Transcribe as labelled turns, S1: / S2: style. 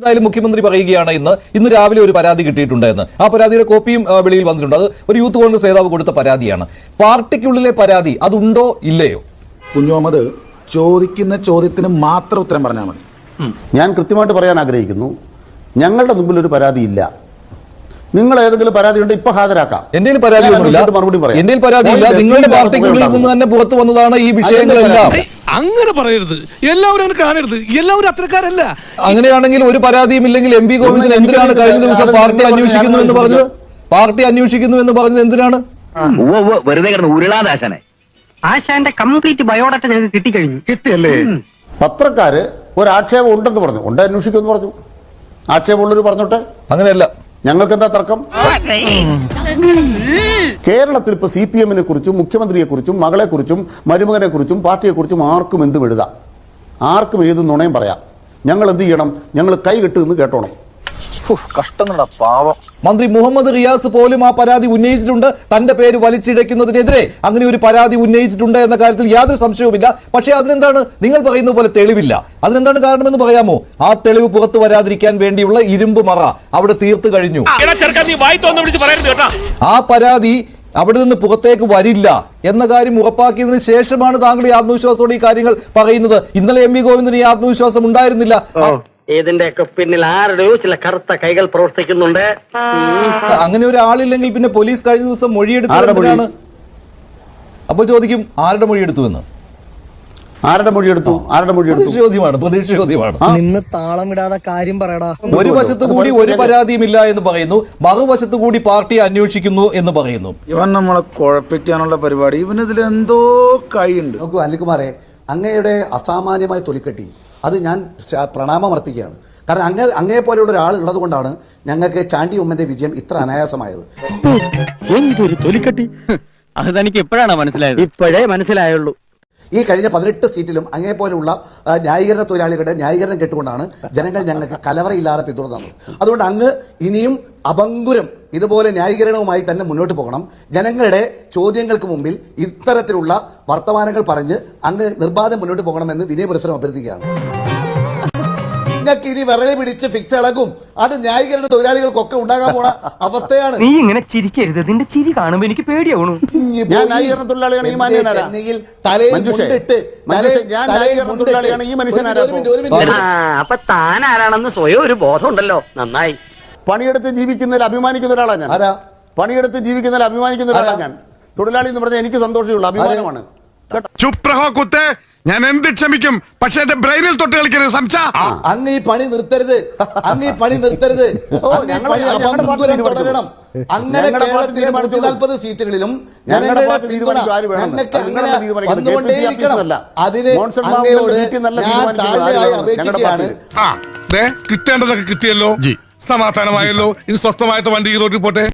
S1: എന്തായാലും മുഖ്യമന്ത്രി പറയുകയാണ് ഇന്ന് ഇന്ന് രാവിലെ ഒരു പരാതി കിട്ടിയിട്ടുണ്ട് എന്ന്. ആ പരാതിയുടെ കോപ്പിയും വെളിയിൽ വന്നിട്ടുണ്ട്. അത് ഒരു യൂത്ത് കോൺഗ്രസ് നേതാവ് കൊടുത്ത പരാതിയാണ്. പാർട്ടിക്കുള്ളിലെ പരാതി അതുണ്ടോ ഇല്ലയോ?
S2: കുഞ്ഞോമത് ചോദിക്കുന്ന ചോദ്യത്തിന് മാത്രം ഉത്തരം പറഞ്ഞാൽ മതി.
S3: ഞാൻ കൃത്യമായിട്ട് പറയാൻ ആഗ്രഹിക്കുന്നു. ഞങ്ങളുടെ മുമ്പിൽ ഒരു പരാതി ഇല്ല. നിങ്ങൾ ഏതെങ്കിലും പരാതി ഉണ്ട് ഇപ്പൊ ഹാജരാക്കാം.
S1: എന്റെ പരാതി
S3: മറുപടി പറയാം.
S1: എന്റെ പരാതി
S3: ഇല്ല.
S1: നിങ്ങളുടെ പാർട്ടിക്കുള്ളിൽ നിന്ന് തന്നെ പുറത്തു വന്നതാണ് ഈ വിഷയങ്ങളെല്ലാം.
S4: അങ്ങനെ പറയരുത്. എല്ലാവരും അങ്ങനെ കാണരുത്. എല്ലാവരും അത്രക്കാരല്ല
S1: അങ്ങനെയാണെങ്കിൽ ഒരു പരാതിയും ഇല്ലെങ്കിൽ എം പി ഗോവിന്ദൻ എന്തിനാണ് കഴിഞ്ഞ ദിവസം പാർട്ടി അന്വേഷിക്കുന്നു എന്ന് പറഞ്ഞത്? പാർട്ടി അന്വേഷിക്കുന്നു എന്ന് പറഞ്ഞത് എന്തിനാണ്?
S5: വെറുതെ കിടന്ന് ഉരുളാദാശനെ
S6: ആശാന്റെ കംപ്ലീറ്റ് ബയോഡാറ്റ ഞങ്ങൾക്ക് കിട്ടിക്കഴിഞ്ഞു. കിട്ടിയല്ലേ?
S3: പത്രക്കാര് ഒരു ആക്ഷേപം ഉണ്ടെന്ന് പറഞ്ഞു. ഉണ്ട് അന്വേഷിക്കുമെന്ന് പറഞ്ഞു. ആക്ഷേപമുള്ളവർ പറഞ്ഞോട്ടെ?
S1: അങ്ങനെയല്ല.
S3: ഞങ്ങൾക്ക് എന്താ തർക്കം കേരളത്തിൽ ഇപ്പൊ സി പി എമ്മിനെ കുറിച്ചും മുഖ്യമന്ത്രിയെ കുറിച്ചും മകളെ കുറിച്ചും മരുമകനെ കുറിച്ചും പാർട്ടിയെ കുറിച്ചും ആർക്കും എന്തും എഴുതാം. ആർക്കും ഏത് നുണയും പറയാം. ഞങ്ങൾ എന്ത് ചെയ്യണം? ഞങ്ങൾ കൈ കെട്ടുമെന്ന് കേട്ടോണം.
S1: കഷ്ടങ്ങളുടെ പാവം. മന്ത്രി മുഹമ്മദ് റിയാസ് പോലും ആ പരാതി ഉന്നയിച്ചിട്ടുണ്ട്. തന്റെ പേര് വലിച്ചിഴയ്ക്കുന്നതിനെതിരെ അങ്ങനെ ഒരു പരാതി ഉന്നയിച്ചിട്ടുണ്ട് എന്ന കാര്യത്തിൽ യാതൊരു സംശയവുമില്ല. പക്ഷേ അതിനെന്താണ് നിങ്ങൾ പറയുന്ന പോലെ തെളിവില്ല. അതിനെന്താണ് കാരണമെന്ന് പറയാമോ? ആ തെളിവ് പുറത്തു വരാതിരിക്കാൻ വേണ്ടിയുള്ള ഇരുമ്പ് മറ അവിടെ തീർത്തു കഴിഞ്ഞു. ആ. പരാതി അവിടെ നിന്ന് പുറത്തേക്ക് വരില്ല എന്ന കാര്യം ഉറപ്പാക്കിയതിനു ശേഷമാണ് താങ്കൾ ഈ ആത്മവിശ്വാസത്തോടെ ഈ കാര്യങ്ങൾ പറയുന്നത്. ഇന്നലെ എം വി ഗോവിന്ദന് ഈ ആത്മവിശ്വാസം ഉണ്ടായിരുന്നില്ല.
S6: ഇതിന്റെയൊക്കെ പിന്നിൽ ആരുടെയോ ചില കറുത്ത കൈകൾ പ്രവർത്തിക്കുന്നുണ്ട്?
S1: അങ്ങനെ ഒരാളില്ലെങ്കിൽ പിന്നെ പോലീസ് കഴിഞ്ഞ ദിവസം മൊഴിയെടുത്തു
S3: അപ്പൊ മൊഴി?
S1: ചോദിക്കും ആരുടെ മൊഴിയെടുത്തു എന്ന്?
S3: ആരുടെ മൊഴിയെടുത്തു? ആരുടെ മൊഴിയെടുത്തു?
S1: എടുത്തു ചോദ്യമാണ് പ്രതീക്ഷ ചോദ്യമാണ്.
S7: നിന്ന് താളം ഇടാതെ കാര്യം പറയടാ.
S1: ഒരു വശത്ത് കൂടി ഒരു പരാതിയും ഇല്ല എന്ന് പറയുന്നു മറുവശത്ത് കൂടി പാർട്ടി അന്വേഷിക്കുന്നു എന്ന് പറയുന്നു.
S2: ഇവൻ നമ്മളെ കുഴപ്പിക്കാനുള്ള പരിപാടി. ഇവൻ ഇതിൽ എന്തോ കൈയുണ്ട്.
S8: നോക്കൂ അനിൽകുമാറെ അങ്ങയുടെ അസാമാന്യമായ തൊലിക്കെട്ടി അത് ഞാൻ പ്രണാമം അർപ്പിക്കുകയാണ്. കാരണം അങ്ങേ അങ്ങേ പോലെയുള്ള ഒരാൾ ഉള്ളത് കൊണ്ടാണ് ഞങ്ങൾക്ക് ചാണ്ടി ഉമ്മന്റെ വിജയം ഇത്ര അനായാസമായത്.
S5: എന്തൊരു തൊലിക്കട്ടി. അത് തനിക്ക് എപ്പോഴാണ് മനസ്സിലായത്?
S6: ഇപ്പോഴേ മനസ്സിലായുള്ളൂ.
S8: ഈ കഴിഞ്ഞ പതിനെട്ട് സീറ്റിലും അങ്ങേ പോലെയുള്ള ആ, ന്യായീകരണ തൊഴിലാളികളുടെ ന്യായീകരണം കേട്ടുകൊണ്ടാണ് ജനങ്ങൾ ഞങ്ങൾക്ക് കലവറയില്ലാതെ പിന്തുണ തന്നത്. അതുകൊണ്ട് അങ്ങ് ഇനിയും അപങ്കുരം ഇതുപോലെ ന്യായീകരണവുമായി തന്നെ മുന്നോട്ട് പോകണം. ജനങ്ങളുടെ ചോദ്യങ്ങൾക്ക് മുമ്പിൽ ഇത്തരത്തിലുള്ള വർത്തമാനങ്ങൾ പറഞ്ഞ് അങ്ങ് നിർബാധം മുന്നോട്ട് പോകണമെന്ന് വിനയപുരസ്സരം അഭ്യർത്ഥിക്കുകയാണ്. നിങ്ങൾക്ക് ഇനി വിറളി പിടിച്ച് ഫിക്സ് ഇളകും. അത് ന്യായീകരണ തൊഴിലാളികൾക്കൊക്കെ ഉണ്ടാകാൻ പോണ അവസ്ഥയാണ്.
S6: നീ ഇങ്ങനെ ചിരിക്കരുത്. നിന്റെ ചിരി കാണുമ്പോ എനിക്ക് പേടിയാവണു
S3: ഞാൻ. ന്യായീകരണ തൊഴിലാളിയാണ് ഈ
S8: തലയിൽ മുണ്ടിട്ട്
S3: ഞാൻ ന്യായീകരണ തൊഴിലാളിയാണ് ഈ മനുഷ്യനാരാ.
S6: അപ്പൊ താൻ ആരാണെന്ന് സ്വയം ഒരു ബോധമുണ്ടല്ലോ നന്നായി.
S3: പണിയെടുത്ത് ജീവിക്കുന്നതിൽ അഭിമാനിക്കുന്ന ഒരാളാണ് ഞാൻ.
S8: ആരാ?
S3: പണിയെടുത്ത് ജീവിക്കുന്നതിൽ അഭിമാനിക്കുന്ന ഒരാളാണ് ഞാൻ. തൊഴിലാളി എന്ന് പറഞ്ഞാൽ എനിക്ക് സന്തോഷമുള്ള. അഭിമാനമാണ്. കേട്ടോ?
S4: ചുപ്രഹോ കുത്തേ ഞാൻ എന്ത് ക്ഷമിക്കും? പക്ഷെ എന്റെ ബ്രെയിനിൽ തൊട്ട് കളിക്കരുത് സംശ.
S8: അങ്ങ് ഈ പണി നിർത്തരുത്. അങ്ങ് ഈ പണി നിർത്തരുത്. തുടരണം. അങ്ങനെ കേരളത്തിലെ നൂറ്റി നാൽപ്പത് സീറ്റുകളിലും
S3: ഞങ്ങളുടെ
S8: പിന്തുണ. ഞങ്ങൾക്ക് അങ്ങനെ വന്നുകൊണ്ടേയിരിക്കണം. അതിന് അങ്ങയോട് ഞാൻ അപേക്ഷിക്കുകയാണ്.
S4: ആ ദേ കിട്ടേണ്ടതൊക്കെ കിട്ടിയല്ലോ. സമാധാനമായല്ലോ. ഇനി സ്വസ്ഥമായിട്ട് വണ്ടി ഈ റോഡിൽ പോട്ടെ.